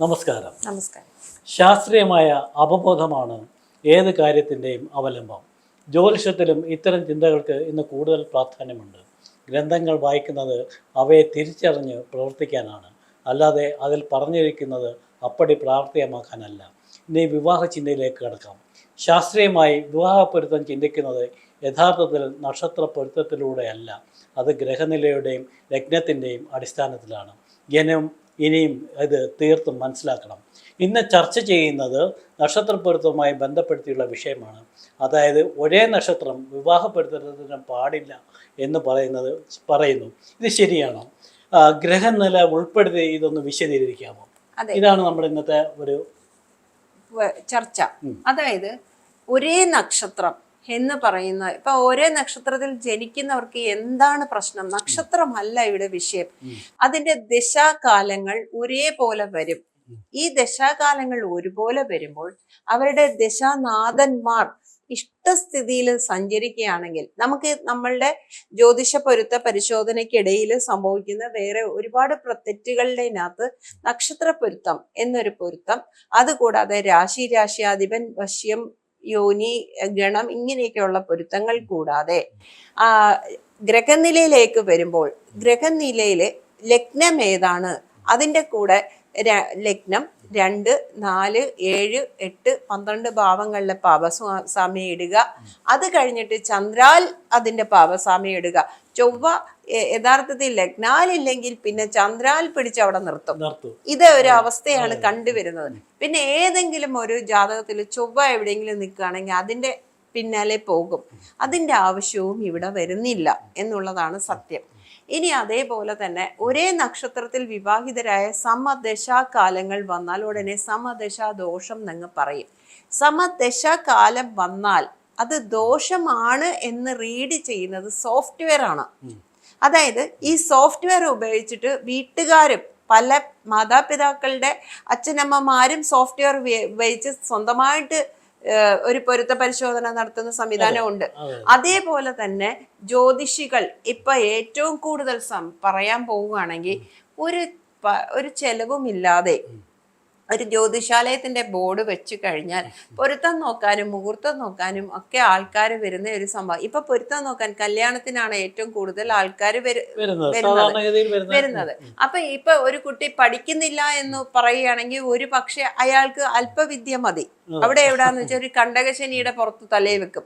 നമസ്കാരം. നമസ്കാരം. ശാസ്ത്രീയമായ അവബോധമാണ് ഏത് കാര്യത്തിന്റെയും അവലംബം. ജ്യോതിഷത്തിലും ഇത്തരം ചിന്തകൾക്ക് ഇന്ന് കൂടുതൽ പ്രാധാന്യമുണ്ട്. ഗ്രന്ഥങ്ങൾ വായിക്കുന്നത് അവയെ തിരിച്ചറിഞ്ഞ് പ്രവർത്തിക്കാനാണ്. അല്ലാതെ അതിൽ പറഞ്ഞിരിക്കുന്നത് അപ്പടി പ്രാവർത്തികമാക്കാനല്ല. ഇനി വിവാഹ ചിന്തയിലേക്ക് കിടക്കാം. ശാസ്ത്രീയമായി വിവാഹ പൊരുത്തം ചിന്തിക്കുന്നത് യഥാർത്ഥത്തിൽ നക്ഷത്ര പൊരുത്തത്തിലൂടെയല്ല. അത് ഗ്രഹനിലയുടെയും ലഗ്നത്തിന്റെയും അടിസ്ഥാനത്തിലാണ്. ജനം ഇനിയും ഇത് തീർത്തും മനസ്സിലാക്കണം. ഇന്ന് ചർച്ച ചെയ്യുന്നത് നക്ഷത്രപ്പൊരുത്തവുമായി ബന്ധപ്പെടുത്തിയുള്ള വിഷയമാണ്. അതായത് ഒരേ നക്ഷത്രം വിവാഹപ്പെടുത്തുന്നതിന് പാടില്ല എന്ന് പറയുന്നത് പറയുന്നു. ഇത് ശരിയാണോ? ഗ്രഹനില ഉൾപ്പെടുത്തി ഇതൊന്ന് വിശദീകരിക്കാമോ. ഇതാണ് നമ്മുടെ ഇന്നത്തെ ഒരു ചർച്ച. അതായത് ഒരേ നക്ഷത്രം എന്ന് പറയുന്ന ഇപ്പൊ ഒരേ നക്ഷത്രത്തിൽ ജനിക്കുന്നവർക്ക് എന്താണ് പ്രശ്നം? നക്ഷത്രമല്ല ഇവിടെ വിഷയം. അതിന്റെ ദശാകാലങ്ങൾ ഒരേപോലെ വരും. ഈ ദശാകാലങ്ങൾ ഒരുപോലെ വരുമ്പോൾ അവരുടെ ദശാനാഥന്മാർ ഇഷ്ടസ്ഥിതിയിൽ സഞ്ചരിക്കുകയാണെങ്കിൽ നമുക്ക് നമ്മളുടെ ജ്യോതിഷ പൊരുത്ത പരിശോധനയ്ക്കിടയിൽ സംഭവിക്കുന്ന വേറെ ഒരുപാട് പ്രത്യറ്റുകളുടെതിനകത്ത് നക്ഷത്ര പൊരുത്തം എന്നൊരു പൊരുത്തം. അതുകൂടാതെ രാശി രാശിയാധിപൻ വശ്യം യോനി ഗണം ഇങ്ങനെയൊക്കെയുള്ള പൊരുത്തങ്ങൾ കൂടാതെ ആ ഗ്രഹനിലയിലേക്ക് വരുമ്പോൾ ഗ്രഹനിലയിൽ ലഗ്നം ഏതാണ്? അതിന്റെ കൂടെ ലഗ്നം രണ്ട് നാല് ഏഴ് എട്ട് പന്ത്രണ്ട് ഭാവങ്ങളിലെ പാപസ്വാമ്യം ഇടുക. അത് കഴിഞ്ഞിട്ട് ചന്ദ്രാൽ അതിന്റെ പാപസ്വാമ്യം ഇടുക. ചൊവ്വ യഥാർത്ഥത്തിൽ ലഗ്നാലില്ലെങ്കിൽ പിന്നെ ചന്ദ്രാൽ പിടിച്ച് അവിടെ നിർത്തും. ഇത് ഒരു അവസ്ഥയാണ് കണ്ടുവരുന്നത്. പിന്നെ ഏതെങ്കിലും ഒരു ജാതകത്തിൽ ചൊവ്വ എവിടെയെങ്കിലും നിൽക്കുകയാണെങ്കിൽ അതിന്റെ പിന്നാലെ പോകും. അതിന്റെ ആവശ്യവും ഇവിടെ വരുന്നില്ല എന്നുള്ളതാണ് സത്യം. ഇനി അതേപോലെ തന്നെ ഒരേ നക്ഷത്രത്തിൽ വിവാഹിതരായ സമദശാകാലങ്ങൾ വന്നാൽ ഉടനെ സമദശാ ദോഷം എന്നങ്ങ് പറയും. സമദശാകാലം വന്നാൽ അത് ദോഷമാണ് എന്ന് റീഡ് ചെയ്യുന്നത് സോഫ്റ്റ്വെയർ ആണ്. അതായത് ഈ സോഫ്റ്റ്വെയർ ഉപയോഗിച്ചിട്ട് വീട്ടുകാരും പല മാതാപിതാക്കളുടെ അച്ഛനമ്മമാരും സോഫ്റ്റ്വെയർ ഉപയോഗിച്ച് സ്വന്തമായിട്ട് ഒരു പൊരുത്ത പരിശോധന നടത്തുന്ന സംവിധാനമുണ്ട്. അതെ അതേപോലെ തന്നെ ജ്യോതിഷികൾ ഇപ്പൊ ഏറ്റവും കൂടുതൽ പറയാൻ പോവുകയാണെങ്കിൽ ഒരു ഒരു ചെലവുമില്ലാതെ ഒരു ജ്യോതിഷാലയത്തിന്റെ ബോർഡ് വെച്ച് കഴിഞ്ഞാൽ പൊരുത്തം നോക്കാനും മുഹൂർത്തം നോക്കാനും ഒക്കെ ആൾക്കാർ വരുന്ന ഒരു സംഭവം. ഇപ്പൊ പൊരുത്തം നോക്കാൻ കല്യാണത്തിനാണ് ഏറ്റവും കൂടുതൽ ആൾക്കാർ വരുന്നത്. വരുന്നത്. അപ്പൊ ഇപ്പൊ ഒരു കുട്ടി പഠിക്കുന്നില്ല എന്ന് പറയുകയാണെങ്കിൽ ഒരു പക്ഷെ അയാൾക്ക് അല്പവിദ്യ മതി. അവിടെ എവിടാന്ന് വെച്ചാൽ ഒരു കണ്ടകശനിയുടെ പുറത്ത് തലയിൽ വെക്കും.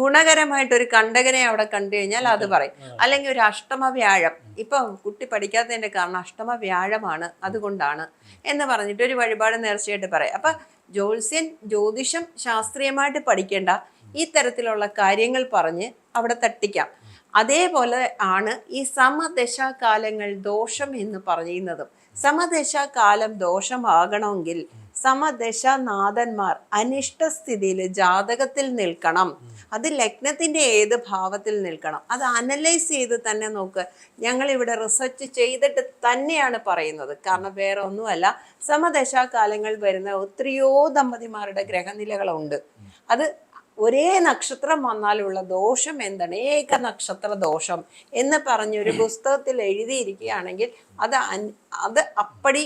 ഗുണകരമായിട്ട് ഒരു കണ്ടകനെ അവിടെ കണ്ടു കഴിഞ്ഞാൽ അത് പറയും. അല്ലെങ്കിൽ ഒരു അഷ്ടമ വ്യാഴം. ഇപ്പൊ കുട്ടി പഠിക്കാത്തതിന്റെ കാരണം അഷ്ടമ വ്യാഴമാണ് അതുകൊണ്ടാണ് എന്ന് പറഞ്ഞിട്ട് ഒരു വഴിപാട് നേർച്ചയായിട്ട് പറയും. അപ്പൊ ജ്യോത്സ്യൻ ജ്യോതിഷം ശാസ്ത്രീയമായിട്ട് പഠിക്കേണ്ട ഈ തരത്തിലുള്ള കാര്യങ്ങൾ പറഞ്ഞ് അവിടെ തട്ടിക്കാം. അതേപോലെ ആണ് ഈ സമദശാകാലങ്ങൾ ദോഷം എന്ന് പറയുന്നതും. സമദശാകാലം ദോഷമാകണമെങ്കിൽ സമദശാനാഥന്മാർ അനിഷ്ടസ്ഥിതിയിൽ ജാതകത്തിൽ നിൽക്കണം. അത് ലഗ്നത്തിന്റെ ഏത് ഭാവത്തിൽ നിൽക്കണം. അത് അനലൈസ് ചെയ്ത് തന്നെ നോക്ക്. ഞങ്ങൾ ഇവിടെ റിസർച്ച് ചെയ്തിട്ട് തന്നെയാണ് പറയുന്നത്. കാരണം വേറെ ഒന്നുമല്ല. സമദശാകാലങ്ങൾ വരുന്ന എത്രയോ ദമ്പതിമാരുടെ ഗ്രഹനിലകളുണ്ട്. അത് ഒരേ നക്ഷത്രം വന്നാലുള്ള ദോഷം എന്താണ്? ഏക നക്ഷത്ര ദോഷം എന്ന് പറഞ്ഞൊരു പുസ്തകത്തിൽ എഴുതിയിരിക്കുകയാണെങ്കിൽ അത് അത് അപ്പടി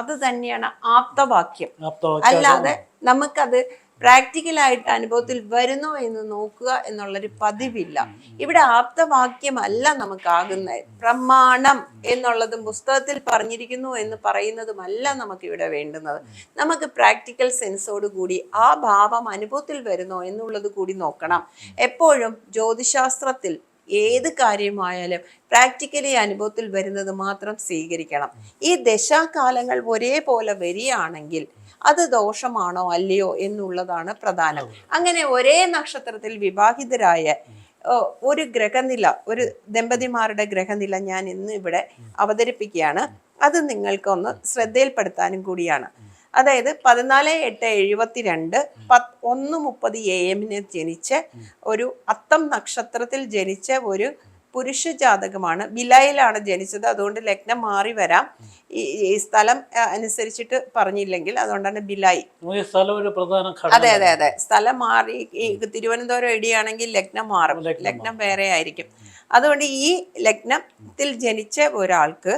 അത് തന്നെയാണ് ആപ്തവാക്യം. അല്ലാതെ നമുക്കത് പ്രാക്ടിക്കലായിട്ട് അനുഭവത്തിൽ വരുന്നോ എന്ന് നോക്കുക എന്നുള്ളൊരു പതിവില്ല. ഇവിടെ ആപ്തവാക്യമല്ല നമുക്കാകുന്നത്. പ്രമാണം എന്നുള്ളതും പുസ്തകത്തിൽ പറഞ്ഞിരിക്കുന്നു എന്ന് പറയുന്നതുമല്ല നമുക്ക് ഇവിടെ വേണ്ടുന്നത്. നമുക്ക് പ്രാക്ടിക്കൽ സെൻസോട് കൂടി ആ ഭാവം അനുഭവത്തിൽ വരുന്നോ എന്നുള്ളത് കൂടി നോക്കണം. എപ്പോഴും ജ്യോതിശാസ്ത്രത്തിൽ ഏത് കാര്യമായാലും പ്രാക്ടിക്കലി അനുഭവത്തിൽ വരുന്നത് മാത്രം സ്വീകരിക്കണം. ഈ ദശാകാലങ്ങൾ ഒരേപോലെ വരികയാണെങ്കിൽ അത് ദോഷമാണോ അല്ലയോ എന്നുള്ളതാണ് പ്രധാനം. അങ്ങനെ ഒരേ നക്ഷത്രത്തിൽ വിവാഹിതരായ ഒരു ഗ്രഹനില ഒരു ദമ്പതിമാരുടെ ഗ്രഹനില ഞാൻ ഇന്ന് ഇവിടെ അവതരിപ്പിക്കുകയാണ്. അത് നിങ്ങൾക്കൊന്ന് ശ്രദ്ധയിൽപ്പെടുത്താനും കൂടിയാണ്. അതായത് പതിനാല് എട്ട് എഴുപത്തി രണ്ട് പത്ത് ഒന്ന് മുപ്പത് എ എമ്മിന് ജനിച്ച് ഒരു അത്തം നക്ഷത്രത്തിൽ ജനിച്ച ഒരു പുരുഷ ജാതകമാണ്. ബിലയിലാണ് ജനിച്ചത്. അതുകൊണ്ട് ലഗ്നം മാറി വരാം. ഈ സ്ഥലം അനുസരിച്ചിട്ട് പറഞ്ഞില്ലെങ്കിൽ അതുകൊണ്ടാണ് ബിലായി അതെ അതെ അതെ. സ്ഥലം മാറി തിരുവനന്തപുരം ഇടിയാണെങ്കിൽ ലഗ്നം മാറും. ലഗ്നം വേറെ ആയിരിക്കും. അതുകൊണ്ട് ഈ ലഗ്നത്തിൽ ജനിച്ച ഒരാൾക്ക്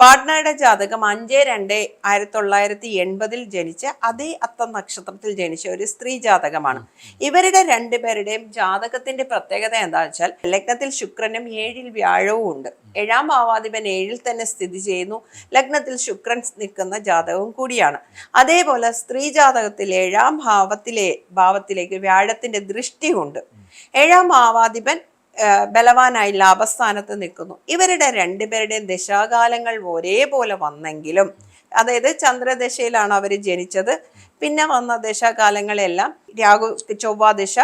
പാട്നയുടെ ജാതകം അഞ്ച് രണ്ട് ആയിരത്തി തൊള്ളായിരത്തി എൺപതിൽ ജനിച്ച അതേ അത്തം നക്ഷത്രത്തിൽ ജനിച്ച ഒരു സ്ത്രീ ജാതകമാണ്. ഇവരുടെ രണ്ടുപേരുടെയും ജാതകത്തിന്റെ പ്രത്യേകത എന്താ വെച്ചാൽ ലഗ്നത്തിൽ ശുക്രനും ഏഴിൽ വ്യാഴവും ഉണ്ട്. ഏഴാം ഭാവാധിപൻ ഏഴിൽ തന്നെ സ്ഥിതി ചെയ്യുന്നു. ലഗ്നത്തിൽ ശുക്രൻ നിൽക്കുന്ന ജാതകവും കൂടിയാണ്. അതേപോലെ സ്ത്രീ ജാതകത്തിൽ ഏഴാം ഭാവത്തിലെ ഭാവത്തിലേക്ക് വ്യാഴത്തിന്റെ ദൃഷ്ടിയുണ്ട് ഏഴാം ഭാവാധിപൻ ബലവാനായി ലാഭസ്ഥാനത്ത് നിൽക്കുന്നു. ഇവരുടെ രണ്ടുപേരുടെയും ദശാകാലങ്ങൾ ഒരേപോലെ വന്നെങ്കിലും അതായത് ചന്ദ്രദശയിലാണ് അവർ ജനിച്ചത്. പിന്നെ വന്ന ദശാകാലങ്ങളെല്ലാം രാഹു ചൊവ്വാദശ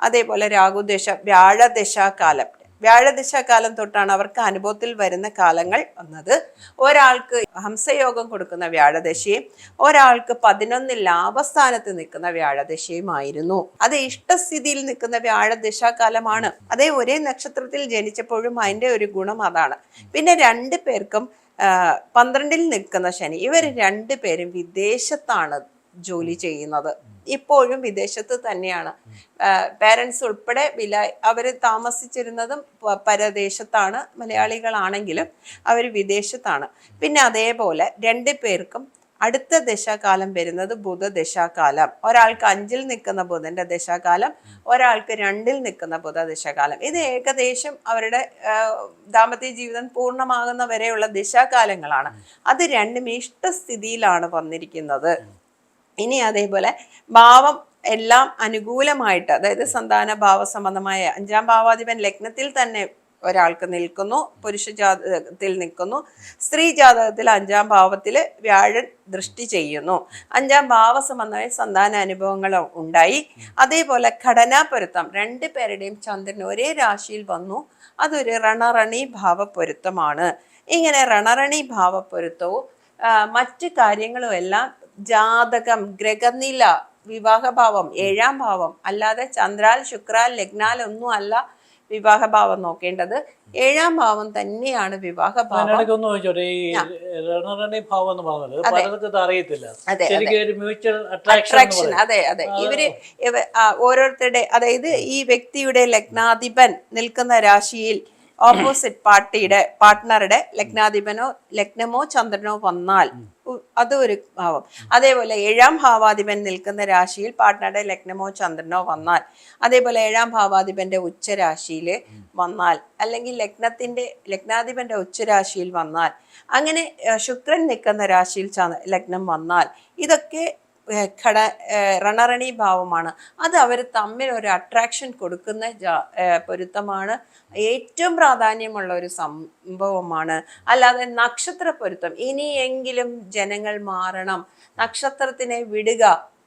അതേപോലെ രാഹുദശ വ്യാഴദശാകാലം. വ്യാഴദശാകാലം തൊട്ടാണ് അവർക്ക് അനുഭവത്തിൽ വരുന്ന കാലങ്ങൾ വന്നത്. ഒരാൾക്ക് ഹംസയോഗം കൊടുക്കുന്ന വ്യാഴദശയും ഒരാൾക്ക് പതിനൊന്നിൽ ലാഭസ്ഥാനത്ത് നിൽക്കുന്ന വ്യാഴദശയുമായിരുന്നു. അത് ഇഷ്ടസ്ഥിതിയിൽ നിൽക്കുന്ന വ്യാഴദിശാകാലമാണ്. അതേ ഒരേ നക്ഷത്രത്തിൽ ജനിച്ചപ്പോഴും അതിന്റെ ഒരു ഗുണം അതാണ്. പിന്നെ രണ്ട് പേർക്കും പന്ത്രണ്ടിൽ നിൽക്കുന്ന ശനി ഇവർ രണ്ടു പേരും വിദേശത്താണ് ജോലി ചെയ്യുന്നത്. ഇപ്പോഴും വിദേശത്ത് തന്നെയാണ്. പേരൻസ് ഉൾപ്പെടെ വില അവർ താമസിച്ചിരുന്നതും പരദേശത്താണ് മലയാളികളാണെങ്കിലും അവർ വിദേശത്താണ്. പിന്നെ അതേപോലെ രണ്ട് പേർക്കും അടുത്ത ദശാകാലം വരുന്നത് ബുധ ദശാകാലം. ഒരാൾക്ക് അഞ്ചിൽ നിൽക്കുന്ന ബുധന്റെ ദശാകാലം ഒരാൾക്ക് രണ്ടിൽ നിൽക്കുന്ന ബുധ ദശാകാലം. ഇത് ഏകദേശം അവരുടെ ദാമ്പത്യ ജീവിതം പൂർണമാകുന്ന വരെയുള്ള ദശാകാലങ്ങളാണ്. അത് രണ്ടും ഇഷ്ടസ്ഥിതിയിലാണ് വന്നിരിക്കുന്നത്. ഇനി അതേപോലെ ഭാവം എല്ലാം അനുകൂലമായിട്ട് അതായത് സന്താന ഭാവ സംബന്ധമായ അഞ്ചാം ഭാവാധിപൻ ലഗ്നത്തിൽ തന്നെ ഒരാൾക്ക് നിൽക്കുന്നു പുരുഷ ജാതകത്തിൽ നിൽക്കുന്നു സ്ത്രീ ജാതകത്തിൽ അഞ്ചാം ഭാവത്തിൽ വ്യാഴൻ ദൃഷ്ടി ചെയ്യുന്നു. അഞ്ചാം ഭാവ സംബന്ധമായ സന്താന അനുഭവങ്ങൾ ഉണ്ടായി. അതേപോലെ ഘടനാപൊരുത്തം രണ്ട് പേരുടെയും ചന്ദ്രൻ ഒരേ രാശിയിൽ വന്നു അതൊരു രണറണി ഭാവപ്പൊരുത്തമാണ് ഇങ്ങനെ രണറണി ഭാവപ്പൊരുത്തവും മറ്റ് കാര്യങ്ങളും എല്ലാം ജാതകം ഗ്രഹനില വിവാഹഭാവം ഏഴാം ഭാവം അല്ലാതെ ചന്ദ്രാൽ ശുക്രാൽ ലഗ്നാൽ ഒന്നും അല്ല വിവാഹഭാവം നോക്കേണ്ടത്. ഏഴാം ഭാവം തന്നെയാണ് വിവാഹഭാവം. അട്രാക്ഷൻ അതെ. അതെ ഇവർ ഇവ- ഓരോരുത്തരുടെ അതായത് ഈ വ്യക്തിയുടെ ലഗ്നാധിപൻ നിൽക്കുന്ന രാശിയിൽ ഓപ്പോസിറ്റ് പാർട്ടിയുടെ പാർട്ട്ണറുടെ ലഗ്നാധിപനോ ലഗ്നമോ ചന്ദ്രനോ വന്നാൽ അത് ഒരു ഭാവം. അതേപോലെ ഏഴാം ഭാവാധിപൻ നിൽക്കുന്ന രാശിയിൽ പാർട്ട്ണറുടെ ലഗ്നമോ ചന്ദ്രനോ വന്നാൽ അതേപോലെ ഏഴാം ഭാവാധിപന്റെ ഉച്ചരാശിയിൽ വന്നാൽ അല്ലെങ്കിൽ ലഗ്നത്തിന്റെ ലഗ്നാധിപന്റെ ഉച്ചരാശിയിൽ വന്നാൽ അങ്ങനെ ശുക്രൻ നിൽക്കുന്ന രാശിയിൽ ലഗ്നം വന്നാൽ ഇതൊക്കെ ഘട റണറണി ഭാവമാണ്. അത് അവർ തമ്മിൽ ഒരു അട്രാക്ഷൻ കൊടുക്കുന്ന പൊരുത്തമാണ്. ഏറ്റവും പ്രാധാന്യമുള്ള ഒരു സംഭവമാണ്. അല്ലാതെ നക്ഷത്ര പൊരുത്തം. ഇനിയെങ്കിലും ജനങ്ങൾ മാറണം. നക്ഷത്രത്തിനെ വിടുക.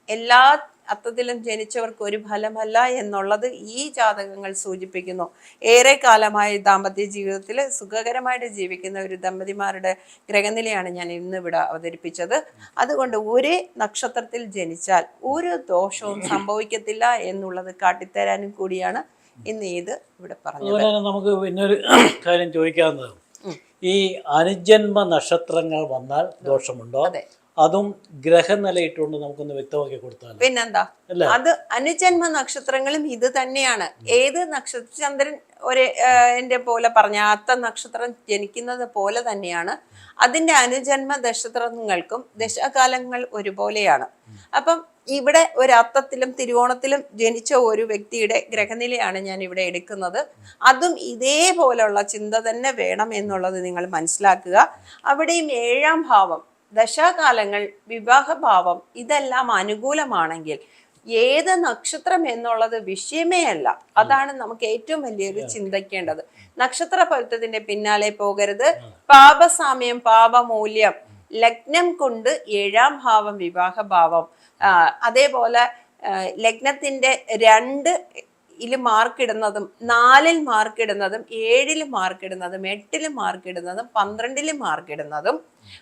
എല്ലാ അർത്ഥത്തിലും ജനിച്ചവർക്ക് ഒരു ഫലമല്ല എന്നുള്ളത് ഈ ജാതകങ്ങൾ സൂചിപ്പിക്കുന്നു. ഏറെ കാലമായി ദാമ്പത്യ ജീവിതത്തിൽ സുഖകരമായിട്ട് ജീവിക്കുന്ന ഒരു ദമ്പതിമാരുടെ ഗ്രഹനിലയാണ് ഞാൻ ഇന്ന് ഇവിടെ അവതരിപ്പിച്ചത്. അതുകൊണ്ട് ഒരേ നക്ഷത്രത്തിൽ ജനിച്ചാൽ ഒരു ദോഷവും സംഭവിക്കത്തില്ല എന്നുള്ളത് കാട്ടിത്തരാനും കൂടിയാണ് ഇന്ന് ഇത് ഇവിടെ പറഞ്ഞത്. നമുക്ക് പിന്നൊരു കാര്യം ചോദിക്കാവുന്നത്. ഈ അനുജന്മ നക്ഷത്രങ്ങൾ വന്നാൽ ദോഷമുണ്ടോ? അതെ ഗ്രഹനിലയിട്ടുകൊണ്ട് നമുക്കൊന്ന് വ്യക്തമാക്കി കൊടുത്താൽ പിന്നെന്താ? അത് അനുജന്മ നക്ഷത്രങ്ങളും ഇത് തന്നെയാണ്. ഏത് നക്ഷത്ര ചന്ദ്രൻ ഒരേ എന്റെ പോലെ പറഞ്ഞ അത്ത നക്ഷത്രം ജനിക്കുന്നത് പോലെ തന്നെയാണ്. അതിന്റെ അനുജന്മ നക്ഷത്രങ്ങൾക്കും ദശകാലങ്ങൾ ഒരുപോലെയാണ്. അപ്പം ഇവിടെ ഒരു അത്തത്തിലും തിരുവോണത്തിലും ജനിച്ച ഒരു വ്യക്തിയുടെ ഗ്രഹനിലയാണ് ഞാൻ ഇവിടെ എടുക്കുന്നത്. അതും ഇതേപോലുള്ള ചിന്ത തന്നെ വേണം എന്നുള്ളത് നിങ്ങൾ മനസ്സിലാക്കുക. അവിടെയും ഏഴാം ഭാവം ദശാകാലങ്ങൾ വിവാഹഭാവം ഇതെല്ലാം അനുകൂലമാണെങ്കിൽ ഏത് നക്ഷത്രം എന്നുള്ളത് വിഷയമേ അല്ല. അതാണ് നമുക്ക് ഏറ്റവും വലിയൊരു ചിന്തിക്കേണ്ടത്. നക്ഷത്ര പൊരുത്തത്തിന്റെ പിന്നാലെ പോകരുത്. പാപസാമ്യം പാപമൂല്യം ലഗ്നം കൊണ്ട് ഏഴാം ഭാവം വിവാഹഭാവം അതേപോലെ ലഗ്നത്തിന്റെ രണ്ട് ഇതിൽ മാർക്ക് ഇടുന്നതും നാലിൽ മാർക്ക് ഇടുന്നതും ഏഴിൽ മാർക്ക് ഇടുന്നതും എട്ടിൽ മാർക്ക് ഇടുന്നതും പന്ത്രണ്ടിൽ മാർക്ക് ഇടുന്നതും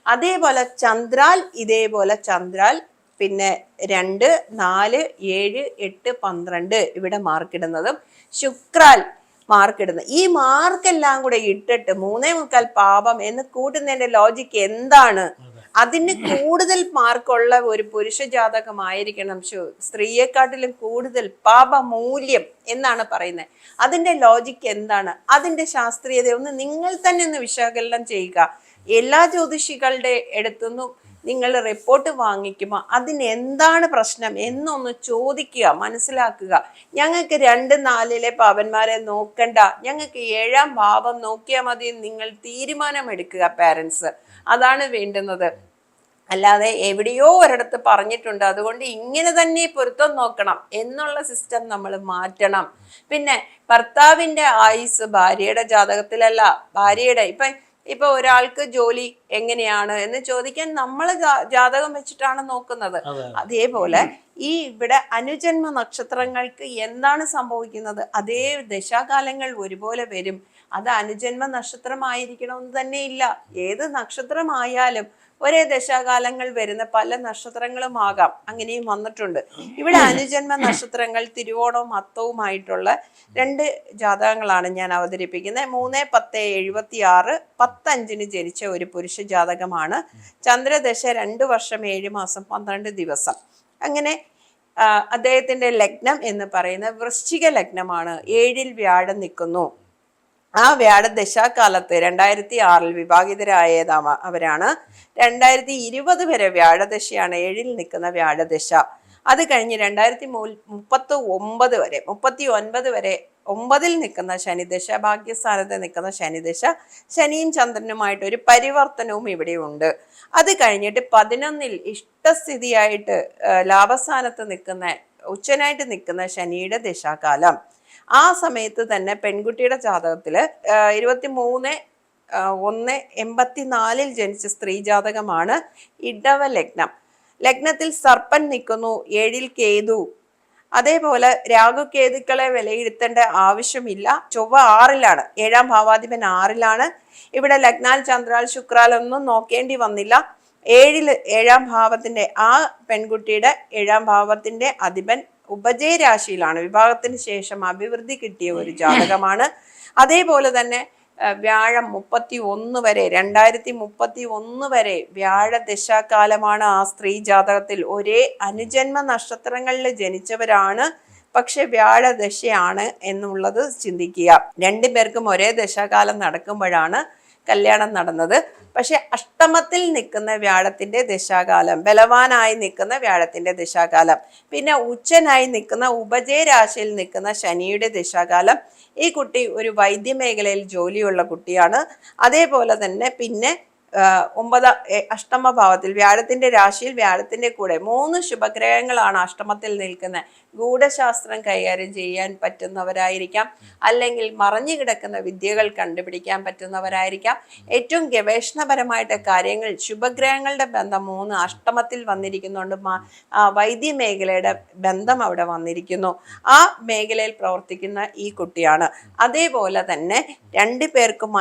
അതേപോലെ ചന്ദ്രാൽ ഇതേപോലെ ചന്ദ്രാൽ പിന്നെ രണ്ട് നാല് ഏഴ് എട്ട് പന്ത്രണ്ട് ഇവിടെ മാർക്ക് ഇടുന്നതും ശുക്രാൽ മാർക്ക് ഇടുന്നത് ഈ മാർക്കെല്ലാം കൂടെ ഇട്ടിട്ട് മൂന്നേ മുക്കാൽ പാപം എന്ന് കൂട്ടുന്നതിന്റെ ലോജിക്ക് എന്താണ്? അതിന് കൂടുതൽ മാർക്കുള്ള ഒരു പുരുഷ ജാതകമായിരിക്കണം സ്ത്രീയെക്കാട്ടിലും കൂടുതൽ പാപമൂല്യം എന്നാണ് പറയുന്നത്. അതിന്റെ ലോജിക്ക് എന്താണ്? അതിന്റെ ശാസ്ത്രീയത ഒന്ന് നിങ്ങൾ തന്നെ ഒന്ന് വിശകലനം ചെയ്യുക. എല്ലാ ജ്യോതിഷികളുടെ അടുത്തുനിന്നും നിങ്ങൾ റിപ്പോർട്ട് വാങ്ങിക്കുമ്പോൾ അതിന് എന്താണ് പ്രശ്നം എന്നൊന്ന് ചോദിക്കുക മനസ്സിലാക്കുക. ഞങ്ങൾക്ക് രണ്ട് നാലിലെ പാവന്മാരെ നോക്കണ്ട. ഞങ്ങൾക്ക് ഏഴാം ഭാവം നോക്കിയാൽ മതി നിങ്ങൾ തീരുമാനമെടുക്കുക പാരൻസ് അതാണ് വേണ്ടുന്നത്. അല്ലാതെ എവിടെയോ ഒരിടത്ത് പറഞ്ഞിട്ടുണ്ട്. അതുകൊണ്ട് ഇങ്ങനെ തന്നെ പൊരുത്തം നോക്കണം എന്നുള്ള സിസ്റ്റം നമ്മൾ മാറ്റണം. പിന്നെ ഭർത്താവിന്റെ ആയുസ് ഭാര്യയുടെ ജാതകത്തിലല്ല ഭാര്യയുടെ ഇപ്പൊ ഇപ്പൊ ഒരാൾക്ക് ജോലി എങ്ങനെയാണ് എന്ന് ചോദിക്കാൻ നമ്മൾ ജാതകം വെച്ചിട്ടാണ് നോക്കുന്നത്. അതേപോലെ ഈ ഇവിടെ അനുജന്മ നക്ഷത്രങ്ങൾക്ക് എന്താണ് സംഭവിക്കുന്നത്? അതേ ദശാകാലങ്ങൾ ഒരുപോലെ വരും. അത് അനുജന്മ നക്ഷത്രമായിരിക്കണമെന്ന് തന്നെ ഇല്ല ഏത് നക്ഷത്രമായാലും ഒരേ ദശാകാലങ്ങൾ വരുന്ന പല നക്ഷത്രങ്ങളും ആകാം അങ്ങനെയും വന്നിട്ടുണ്ട്. ഇവിടെ അനുജന്മ നക്ഷത്രങ്ങൾ തിരുവോണവും അത്തവുമായിട്ടുള്ള രണ്ട് ജാതകങ്ങളാണ് ഞാൻ അവതരിപ്പിക്കുന്നത്. മൂന്ന് പത്ത് എഴുപത്തി ആറ് പത്തഞ്ചിന് ജനിച്ച ഒരു പുരുഷ ജാതകമാണ്. ചന്ദ്രദശ രണ്ട് വർഷം ഏഴ് മാസം പന്ത്രണ്ട് ദിവസം. അങ്ങനെ അദ്ദേഹത്തിന്റെ ലഗ്നം എന്ന് പറയുന്ന വൃശ്ചിക ലഗ്നമാണ്. ഏഴിൽ വ്യാഴം നിൽക്കുന്നു. ആ വ്യാഴ ദശാകാലത്ത് രണ്ടായിരത്തി ആറിൽ വിവാഹിതരായ അവരാണ് രണ്ടായിരത്തി ഇരുപത് വരെ വ്യാഴദശയാണ് ഏഴിൽ നിൽക്കുന്ന വ്യാഴദശ. അത് കഴിഞ്ഞ് രണ്ടായിരത്തി മുപ്പത്തി ഒമ്പത് വരെ മുപ്പത്തി ഒൻപത് വരെ ഒമ്പതിൽ നിൽക്കുന്ന ശനിദശ ഭാഗ്യസ്ഥാനത്ത് നിൽക്കുന്ന ശനിദശ ശനിയും ചന്ദ്രനുമായിട്ട് ഒരു പരിവർത്തനവും ഇവിടെ ഉണ്ട്. അത് കഴിഞ്ഞിട്ട് പതിനൊന്നിൽ ഇഷ്ടസ്ഥിതിയായിട്ട് ലാഭസ്ഥാനത്ത് നിൽക്കുന്ന ഉച്ചനായിട്ട് നിൽക്കുന്ന ശനിയുടെ ദശാകാലം. ആ സമയത്ത് തന്നെ പെൺകുട്ടിയുടെ ജാതകത്തിൽ ഇരുപത്തി മൂന്ന് ഒന്ന് എൺപത്തിനാലിൽ ജനിച്ച സ്ത്രീ ജാതകമാണ് ഇടവ ലഗ്നം. ലഗ്നത്തിൽ സർപ്പൻ നിൽക്കുന്നു ഏഴിൽ കേതു. അതേപോലെ രാഹുകേതുക്കളെ വിലയിരുത്തേണ്ട ആവശ്യമില്ല. ചൊവ്വ ആറിലാണ് ഏഴാം ഭാവാധിപൻ ആറിലാണ്. ഇവിടെ ലഗ്നാൽ ചന്ദ്രാൽ ശുക്രാൽ ഒന്നും നോക്കേണ്ടി വന്നില്ല. ഏഴിൽ ഏഴാം ഭാവത്തിന്റെ ആ പെൺകുട്ടിയുടെ ഏഴാം ഭാവത്തിന്റെ അധിപൻ ഉപജയ രാശിയിലാണ് വിവാഹത്തിന് ശേഷം അഭിവൃദ്ധി കിട്ടിയ ഒരു ജാതകമാണ്. അതേപോലെ തന്നെ വ്യാഴം മുപ്പത്തി ഒന്ന് വരെ രണ്ടായിരത്തി മുപ്പത്തി ഒന്ന് വരെ വ്യാഴ ദശാകാലമാണ് ആ സ്ത്രീ ജാതകത്തിൽ. ഒരേ അനുജന്മ നക്ഷത്രങ്ങളിൽ ജനിച്ചവരാണ്. പക്ഷെ വ്യാഴദശയാണ് എന്നുള്ളത് ചിന്തിക്കുക. രണ്ടുപേർക്കും ഒരേ ദശാകാലം നടക്കുമ്പോഴാണ് കല്യാണം നടന്നത്. പക്ഷെ അഷ്ടമത്തിൽ നിൽക്കുന്ന വ്യാഴത്തിന്റെ ദശാകാലം ബലവാനായി നിൽക്കുന്ന വ്യാഴത്തിന്റെ ദശാകാലം പിന്നെ ഉച്ചനായി നിൽക്കുന്ന ഉപജയരാശിയിൽ നിൽക്കുന്ന ശനിയുടെ ദശാകാലം ഈ കുട്ടി ഒരു വൈദ്യമേഖലയിൽ ജോലിയുള്ള കുട്ടിയാണ്. അതേപോലെ തന്നെ പിന്നെ ഒമ്പത് അഷ്ടമ ഭാവത്തിൽ വ്യാഴത്തിന്റെ രാശിയിൽ വ്യാഴത്തിന്റെ കൂടെ മൂന്ന് ശുഭഗ്രഹങ്ങളാണ് അഷ്ടമത്തിൽ നിൽക്കുന്നത്. ഗൂഢശാസ്ത്രം കൈകാര്യം ചെയ്യാൻ പറ്റുന്നവരായിരിക്കാം. അല്ലെങ്കിൽ മറഞ്ഞു കിടക്കുന്ന വിദ്യകൾ കണ്ടുപിടിക്കാൻ പറ്റുന്നവരായിരിക്കാം. ഏറ്റവും ഗവേഷണപരമായിട്ട് കാര്യങ്ങൾ ശുഭഗ്രഹങ്ങളുടെ ബന്ധം മൂന്ന് അഷ്ടമത്തിൽ വന്നിരിക്കുന്നുണ്ട്. വൈദ്യ മേഖലയുടെ ബന്ധം അവിടെ വന്നിരിക്കുന്നു. ആ മേഖലയിൽ പ്രവർത്തിക്കുന്ന ഈ കുട്ടിയാണ്. അതേപോലെ തന്നെ രണ്ടു പേർക്കും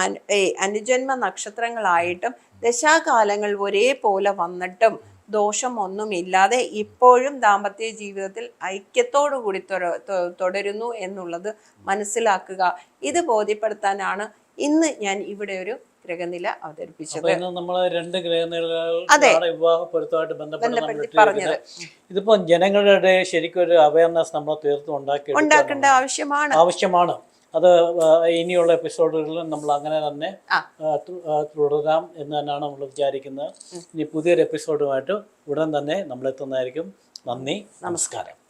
അനുജന്മ നക്ഷത്രങ്ങളായിട്ടും ദശാകാലങ്ങൾ ഒരേപോലെ വന്നിട്ടും ദോഷം ഒന്നുമില്ലാതെ ഇപ്പോഴും ദാമ്പത്യ ജീവിതത്തിൽ ഐക്യത്തോടു കൂടി തുടരുന്നു എന്നുള്ളത് മനസ്സിലാക്കുക. ഇത് ബോധ്യപ്പെടുത്താനാണ് ഇന്ന് ഞാൻ ഇവിടെ ഒരു ഗ്രഹനില അവതരിപ്പിച്ചത്. നമ്മൾ രണ്ട് പൊരുത്തമായിട്ട് ബന്ധപ്പെട്ട് ഇതിപ്പോ ജനങ്ങളുടെ ശരിക്കും ഒരു അവയർനെസ് നമ്മൾ തീർത്തും ഉണ്ടാക്കി ഉണ്ടാക്കേണ്ട ആവശ്യമാണ്. ആവശ്യമാണ്. അത് ഇനിയുള്ള എപ്പിസോഡുകളിലും നമ്മൾ അങ്ങനെ തന്നെ തുടരാം എന്ന് തന്നെയാണ് നമ്മൾ വിചാരിക്കുന്നത്. ഇനി പുതിയൊരു എപ്പിസോഡുമായിട്ട് ഉടൻ തന്നെ നമ്മൾ എത്തുന്നതായിരിക്കും നന്ദി നമസ്കാരം.